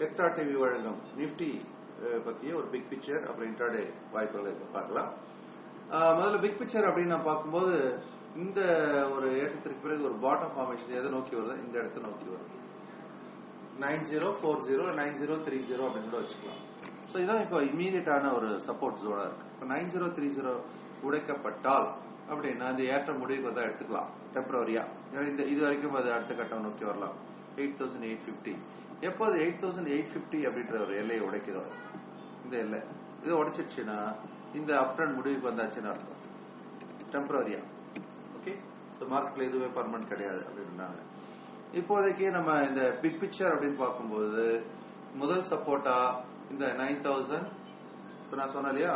டெக்டா TV வழங்கும் நிப்டி பத்திய ஒரு பிக் பிக்சர் அப்புறம் இன்டர்டே வாய்ப்புகளை பார்க்கலாம். முதல்ல பிக் பிக்சர் அப்படின்னு நான் பார்க்கும்போது இந்த ஒரு ஏற்றத்திற்கு பிறகு ஒரு பாட்டம் ஃபார்மேஷன் எதை நோக்கி வருது? இந்த இடத்தை நோக்கி வருது. Nine zero four zero nine zero three zero அப்படின்னு கூட வச்சுக்கலாம். ஸோ இதுதான் இப்போ இம்மீடியட்டான ஒரு சப்போர்ட் ஜோனாக இருக்கு. இப்போ நைன் ஜீரோ த்ரீ ஜீரோ உடைக்கப்பட்டால் அப்படின்னா இந்த ஏற்ற முடிவுக்கு தான் எடுத்துக்கலாம். டெம்பரவரியா இந்த இது வரைக்கும் அது அடுத்த கட்டம் நோக்கி வரலாம். எயிட் தௌசண்ட் எயிட் ஃபிஃப்டி எப்போது எயிட் தௌசண்ட் எயிட் ஃபிஃப்டி அப்படின்ற ஒரு எல்லையை உடைக்கிறோம் இந்த எல்லை இது உடைச்சிடுச்சுன்னா இந்த அப்டன் முடிவுக்கு வந்தாச்சுன்னு அர்த்தம் டெம்பரரியா ஓகே ஸோ மார்க்கெட்ல எதுவுமே பர்மனன்ட் கிடையாது அப்படின்றாங்க இப்போதைக்கு நம்ம இந்த பிக் பிக்சர் அப்படின்னு பார்க்கும்போது முதல் சப்போர்ட்டா இந்த நைன் தௌசண்ட் இப்போ நான் சொன்னேன் இல்லையா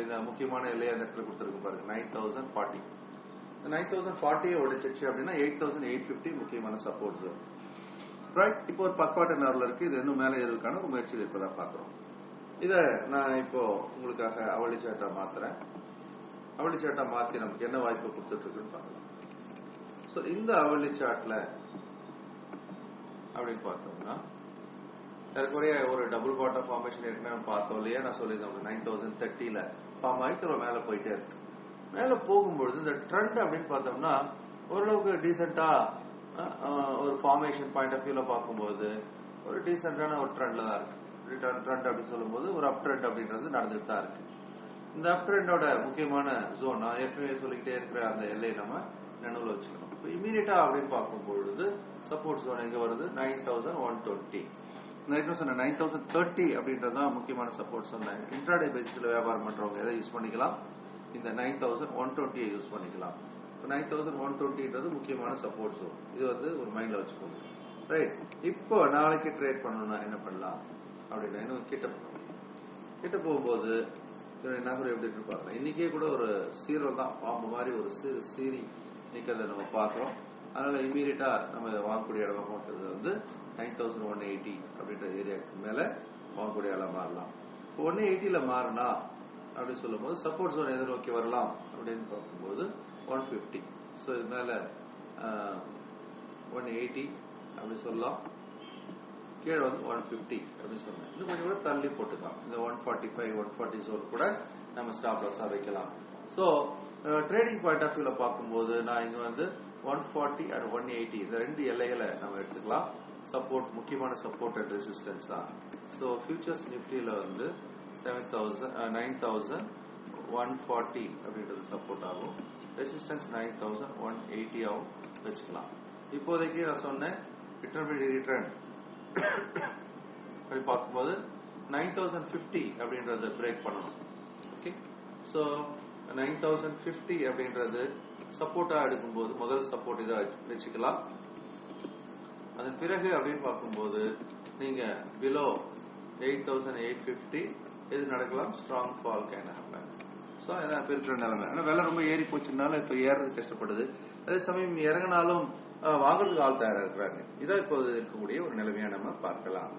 இந்த முக்கியமான எல்லையை அந்த இடத்துல கொடுத்துருக்கு பாருங்க nine thousand forty nine thousand ஃபார்ட்டியை உடைச்சிச்சு அப்படின்னா எயிட் தௌசண்ட் எயிட் ஃபிஃப்டி முக்கியமான சப்போர்ட் ரைட் இப்போ ஒரு பக்கவாட்டு நார்ல இருக்கு. இது இன்னும் மேலே ஏறுவதற்கான ஒரு முயற்சியில் இருப்பதா பார்க்குறோம். இதை நான் இப்போ உங்களுக்காக அவளி சேட்டா மாத்துறேன். அவளி சேட்டா மாத்தி நமக்கு என்ன வாய்ப்பு கொடுத்துட்டு இருக்குன்னு பார்க்கலாம். ஸோ இந்த அவளி சாட்ல அப்படின்னு பார்த்தோம்னா ஏறக்குறைய ஒரு டபுள் பாட்டம் ஃபார்மேஷன் ஏற்கனவே பார்த்தோம் இல்லையா? நான் சொல்லியிருந்தேன் நைன் தௌசண்ட் தேர்ட்டியில் ஃபார்ம் ஆகி திரும்ப மேலே போயிட்டே இருக்கு. மேலே போகும்பொழுது இந்த ட்ரெண்ட் அப்படின்னு பார்த்தோம்னா ஓரளவுக்கு டீசெண்டா ஒரு ஃபார்மேஷன் பாயிண்ட் ஆஃப் வியூவில் பார்க்கும்போது ஒரு டீசெண்டான ஒரு ட்ரெண்டில் தான் இருக்கு. ரிட்டர்ன் ட்ரெண்ட் அப்படின்னு சொல்லும்போது ஒரு அப் ட்ரெண்ட் அப்படின்றது நடந்துட்டு தான் இருக்கு. இந்த அப் ட்ரெண்டோட முக்கியமான ஜோன் நான் ஏற்கனவே சொல்லிக்கிட்டே இருக்கிற அந்த எல்லையை நம்ம நினைவில் வச்சுக்கணும். இப்போ இமீடியட்டா அப்படின்னு பார்க்கும்பொழுது சப்போர்ட் ஜோன் எங்க வருது? நைன் தௌசண்ட் ஒன் டுவெண்ட்டி நான் சொன்ன நைன் தௌசண்ட் தேர்ட்டி அப்படின்றது தான் முக்கியமான சப்போர்ட் சொன்னேன் இன்ட்ராடே பேசிஸில் வியாபாரம் பண்ணுறவங்க எதை யூஸ் பண்ணிக்கலாம்? இந்த நைன் தௌசண்ட் ஒன் டுவெண்ட்டியை யூஸ் பண்ணிக்கலாம். நைன் தௌசண்ட் ஒன் டுவெண்ட்டின்றது முக்கியமான சப்போர்ட் ஜோன் இது வந்து ஒரு மைண்ட்ல வச்சுக்கோங்க. ரைட் இப்போ நாளைக்கு ட்ரேட் பண்ணணும்னா என்ன பண்ணலாம்? அப்படின்னா இன்னும் கிட்ட போகணும் கிட்ட போகும்போது இதோட நகர் எப்படி இருக்கு பார்க்கலாம் இன்னைக்கே கூட ஒரு சீரல் தான். பாம்பு மாதிரி ஒரு சிறு சீரி நிக்கிறத நம்ம பார்க்கிறோம். அதனால இமீடியட்டா நம்ம இதை வாங்கக்கூடிய இடமா பார்க்கறது வந்து நைன் தௌசண்ட் ஒன் எயிட்டி அப்படின்ற ஏரியாவுக்கு மேல வாங்கக்கூடிய இடம் மாறலாம். இப்போ ஒன் எயிட்டில மாறினா அப்படின்னு சொல்லும்போது சப்போர்ட் ஜோன் எதிர்நோக்கி வரலாம் அப்படின்னு பார்க்கும்போது ஒன் ஃபிஃப்டி ஸோ இது மேலே ஒன் எயிட்டி அப்படி சொல்லலாம். கீழே வந்து ஒன் ஃபிஃப்டி அப்படின்னு சொன்னேன். இன்னும் கொஞ்சம் கூட தள்ளி போட்டுக்கலாம். இந்த one forty five one forty zone கூட நம்ம ஸ்டாப் லாஸாக வைக்கலாம். ஸோ ட்ரேடிங் பாயிண்ட் ஆஃப் வியூவில் பார்க்கும்போது நான் இங்கே வந்து one forty and one eighty இந்த ரெண்டு எல்லைகளை நம்ம எடுத்துக்கலாம். சப்போர்ட் முக்கியமான சப்போர்ட் அண்ட் ரெசிஸ்டன்ஸா ஸோ ஃபியூச்சர்ஸ் நிஃப்டியில் வந்து seven thousand nine thousand one forty அப்படின்றது சப்போர்ட் ஆகும். ரெசிஸ்டன்ஸ் நைன் தௌசண்ட் ஒன் எயிட்டியாகவும் வச்சுக்கலாம். இப்போதைக்கு நான் சொன்னேன் இன்டர்மீடியட் ரிட்டர்ன் அப்படி பார்க்கும்போது நைன் தௌசண்ட் ஃபிஃப்டி அப்படின்றத பிரேக் பண்ணணும். Okay so nine thousand fifty அப்படின்றது சப்போர்ட்டா எடுக்கும்போது முதல் சப்போர்ட் இதாக வச்சுக்கலாம். அதன் பிறகு அப்படின்னு பார்க்கும்போது நீங்கள் below eight thousand eight fifty இது நடக்கலாம் strong fall can happen so இதான் இப்போ நிலைமை. ஆனால் விலை ரொம்ப ஏறி போச்சுனால இப்போ ஏறது கஷ்டப்படுது. அதே சமயம் இறங்கினாலும் வாங்குறதுக்கு ஆள் தயாராக இருக்கிறாங்க. இதான் இப்போ இருக்கக்கூடிய ஒரு நிலைமையா நம்ம பார்க்கலாம்.